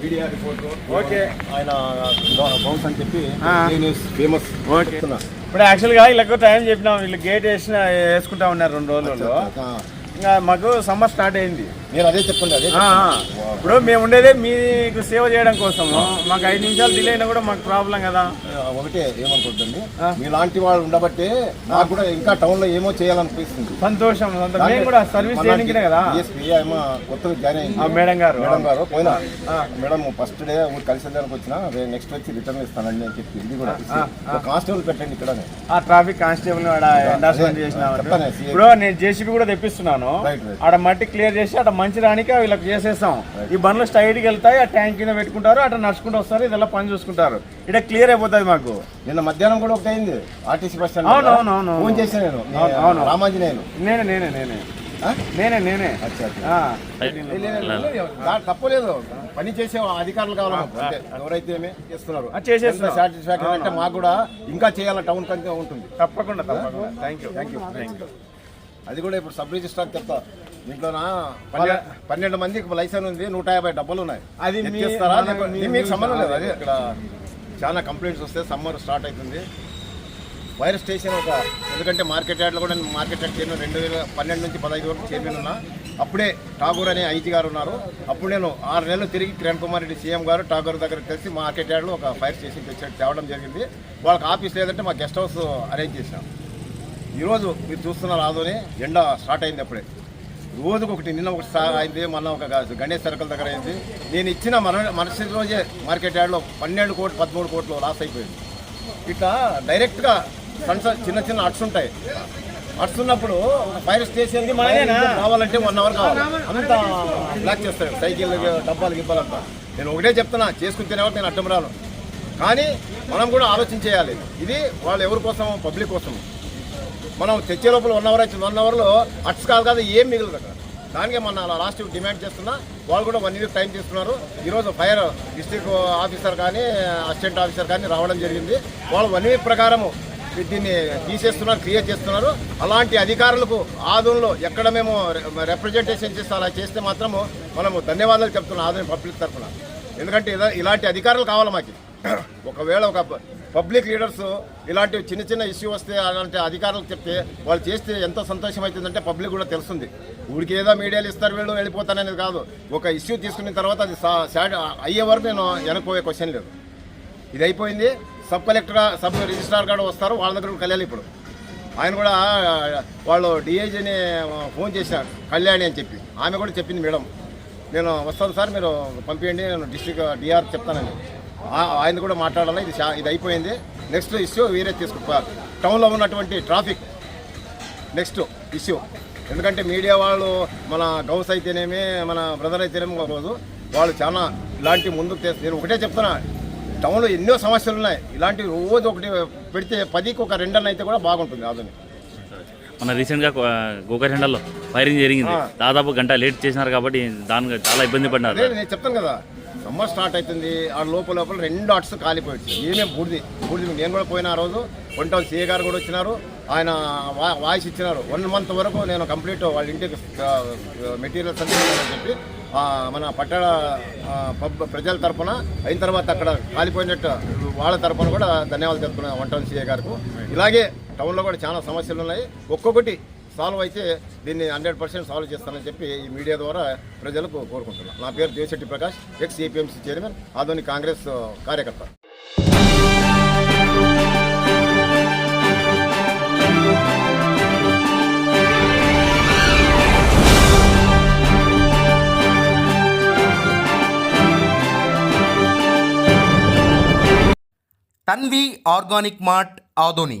Media okay. ఆయన bounce అని చెప్పి ఆ. News famous okay. ఇప్పుడు యాక్చువల్గా వీళ్ళకు టైం చెప్పినాం వీళ్ళు గేట్ వేసిన వేసుకుంటా ఉన్నారు రెండు రోజుల్లో ఇంకా మాకు సమ్మర్ స్టార్ట్ అయింది నేను అదే చెప్పండి అదే. ఇప్పుడు మేము ఉండేదే మీకు సేవ చేయడం కోసము. మాకు ఐదు నిమిషాలు డిలే అయినా కూడా మాకు ప్రాబ్లం కదా. ఒకటే ఏమనుకుంటుంది. మీలాంటి వాళ్ళు ఉండబట్టే నాకు కూడా ఇంకా టౌన్లో ఏమో చేయాలనిపిస్తుంది. సంతోషం. మేము కూడా సర్వీస్ చేయడానికి కదా. కొత్తగా జాయిన్ అయింది. మేడం గారు. మేడం గారు పోయినా. మేడం ఫస్ట్ డే ఊరు కలిసేదానికి వచ్చిన నెక్స్ట్ వచ్చి రిటర్న్ ఇస్తానండి అని చెప్పి ఇది కూడా. కానిస్టేబుల్ పెట్టండి ఇక్కడ ఆ ట్రాఫిక్ కానిస్టేబుల్ ఆడ చేసిన. ఇప్పుడు నేను జేసీబీ కూడా తెప్పిస్తున్నాను. ఆడ మట్టి క్లియర్ చేసి అక్కడ మంచి రానికి వీళ్ళకి చేసేస్తాం. ఈ బండ్లు స్టైడ్కి వెళ్తాయి ఆ ట్యాంక్ కింద పెట్టుకుంటారు అట్లా నడుచుకుంటూ వస్తారు ఇదెల్లా పని చూసుకుంటారు. ఇక్కడ క్లియర్ అయిపోతుంది మాకు. నిన్న మధ్యాహ్నం కూడా ఒకటి అయింది. ఆర్టీసీ బస్ అవును అవును ఫోన్ చేశాను నేను. అవును నేను నేనే నేనే నేనే. నేనే నేనే. తప్పలేదు పని చేసే అధికారులు కావాలంటే ఎవరైతే చేస్తున్నారు. అంటే మాకు కూడా ఇంకా చేయాలి టౌన్ కంటే ఉంటుంది. తప్పకుండా థ్యాంక్ యూ థ్యాంక్ యూ అది కూడా ఇప్పుడు సబ్ రిజిస్ట్రార్ చెప్తా. పన్నె- పన్నెండు మందికి లైసెన్స్ ఉంది నూట యాభై డబ్బులు ఉన్నాయి. అది మీకు సంబంధం లేదు? అదే ఇక్కడ చాలా కంప్లైంట్స్ వస్తే సమ్మర్ స్టార్ట్ అవుతుంది. వైర్ స్టేషన్ ఒక ఎందుకంటే మార్కెట్ యార్డ్లో కూడా నేను మార్కెట్ యార్డ్ చైర్మన్ రెండు వేల పన్నెండు నుంచి పదహైదు వరకు చైర్మన్ ఉన్నా. అప్పుడే ఠాగూర్ అనే ఐజీ గారు ఉన్నారు. అప్పుడు నేను ఆరు నెలలు తిరిగి కిరణ్ కుమార్ రెడ్డి సీఎం గారు ఠాగూర్ దగ్గర కలిసి మార్కెట్ యార్డ్లో ఒక ఫైర్ స్టేషన్ తెచ్చి తేవడం జరిగింది. వాళ్ళకి ఆఫీస్ లేదంటే మా గెస్ట్ హౌస్ అరేంజ్ చేసినాం ఈరోజు మీరు చూస్తున్నారు ఆదోని ఎండ స్టార్ట్ అయింది అప్పుడే. రోజుకు ఒకటి నిన్న ఒకటి అయింది మొన్న ఒక గణేష్ సర్కిల్ దగ్గర అయింది. నేను ఇచ్చిన మన మరుసటి రోజే మార్కెట్ యార్డ్లో పన్నెండు కోట్లు పదమూడు కోట్లు లాస్ అయిపోయింది. ఇట్లా డైరెక్ట్గా సన్ సన్ చిన్న చిన్న అట్స్ ఉంటాయి. అట్స్ ఉన్నప్పుడు ఒక ఫైర్ స్టేషన్ ఇది మనదేనా? కావాలంటే వన్ అవర్ కావాలి. అంత బ్లాక్ చేస్తాడు సైకిల్ డబ్బాలు గిబ్బాలంతా నేను ఒకటే చెప్తున్నా చేసుకుని తినేవారు నేను అడ్డం రాను. కానీ మనం కూడా ఆలోచన చేయాలి. ఇది వాళ్ళు ఎవరి కోసం పబ్లిక్ కోసం మనం తెచ్చే లోపల వన్ అవర్ అవుతుంది వన్ అవర్లో అట్స్ కాదు కాదు ఏం మిగలదు అక్కడ. దానికే మన లాస్ట్ డిమాండ్ చేస్తున్నా. వాళ్ళు కూడా వన్ వీక్ టైం తీసుకున్నారు. ఈరోజు ఫైర్ డిస్ట్రిక్ట్ ఆఫీసర్ కానీ అసిస్టెంట్ ఆఫీసర్ కానీ రావడం జరిగింది. వాళ్ళు వన్ ఇయర్ ప్రకారము దీన్ని తీసేస్తున్నారు క్లియర్ చేస్తున్నారు. అలాంటి అధికారులకు ఆదంలో ఎక్కడ మేము రిప్రజెంటేషన్ చేస్తే అలా చేస్తే మాత్రము మనము ధన్యవాదాలు చెప్తున్నాం ఆదరణ పబ్లిక్ తరఫున. ఎందుకంటే ఇలాంటి అధికారులు కావాలి మాకు. ఒకవేళ ఒక పబ్లిక్ లీడర్స్ ఇలాంటి చిన్న చిన్న ఇష్యూ వస్తే అలాంటి అధికారులకు చెప్తే వాళ్ళు చేస్తే ఎంతో సంతోషం అవుతుందంటే పబ్లిక్ కూడా తెలుస్తుంది. ఊరికి ఏదో మీడియాలు ఇస్తారు వీళ్ళు వెళ్ళిపోతాననేది కాదు. ఒక ఇష్యూ తీసుకున్న తర్వాత అది సాడ్ అయ్యే వరకు నేను వెనకపోయే క్వశ్చన్ లేదు. ఇది అయిపోయింది. సబ్ కలెక్టర్ సబ్ రిజిస్ట్రార్ గారు వస్తారు వాళ్ళ దగ్గర కూడా కలియాలి ఇప్పుడు. ఆయన కూడా వాళ్ళు డిఐజీని ఫోన్ చేశారు కళ్యాణి అని చెప్పి. ఆమె కూడా చెప్పింది మేడం. నేను వస్తాను సార్ మీరు పంపించండి నేను డిస్ట్రిక్ట్ డిఆర్ చెప్తానని. ఆయన కూడా మాట్లాడాలి. ఇది ఇది అయిపోయింది. నెక్స్ట్ ఇష్యూ వేరే తీసుకు టౌన్లో ఉన్నటువంటి ట్రాఫిక్ నెక్స్ట్ ఇష్యూ ఎందుకంటే మీడియా వాళ్ళు మన గౌస్ అయితేనేమి మన బ్రదర్ అయితేనేమి రోజు వాళ్ళు చాలా ఇలాంటి ముందుకు తె- నేను ఒకటే చెప్తున్నా. టౌన్లో ఎన్నో సమస్యలు ఉన్నాయి. ఇలాంటి రోజు ఒకటి పెడితే పదికి ఒక రెండన్న అయితే కూడా బాగుంటుంది ఆధునిక మన రీసెంట్గా గోకర్చండలో ఫైరింగ్ జరిగింది. దాదాపు గంట లేట్ చేసినారు కాబట్టి దానికి చాలా ఇబ్బంది పడినారు నేను చెప్తాను కదా. సమ్మర్ స్టార్ట్ అవుతుంది. ఆ లోపల లోపల రెండు అట్స్ కాలిపోయి ఏమేమి బూడిది బూడిది నేను కూడా పోయిన ఆ రోజు. వన్ టౌన్ సీఏ గారు కూడా వచ్చినారు. ఆయన వాయిస్ ఇచ్చినారు. వన్ మంత్ వరకు నేను కంప్లీట్ వాళ్ళ ఇంటికి మెటీరియల్స్ అని చెప్పి మన పట్టణ పబ్ ప్రజల తరఫున అయిన తర్వాత అక్కడ కాలిపోయినట్టు వాళ్ళ తరఫున కూడా ధన్యవాదాలు చెప్తున్నాను వన్ టౌన్ సీఏ గారికి. ఇలాగే టౌన్లో కూడా చాలా సమస్యలు ఉన్నాయి. ఒక్కొక్కటి సాల్వ్ అయితే దీన్ని హండ్రెడ్ పర్సెంట్ సాల్వ్ చేస్తానని చెప్పి ఈ మీడియా ద్వారా ప్రజలకు కోరుకుంటున్నాను నా పేరు Devashetti Prakash ex APMC chairman ఆధునిక కాంగ్రెస్ కార్యకర్త. Tanvi organic mart Adoni.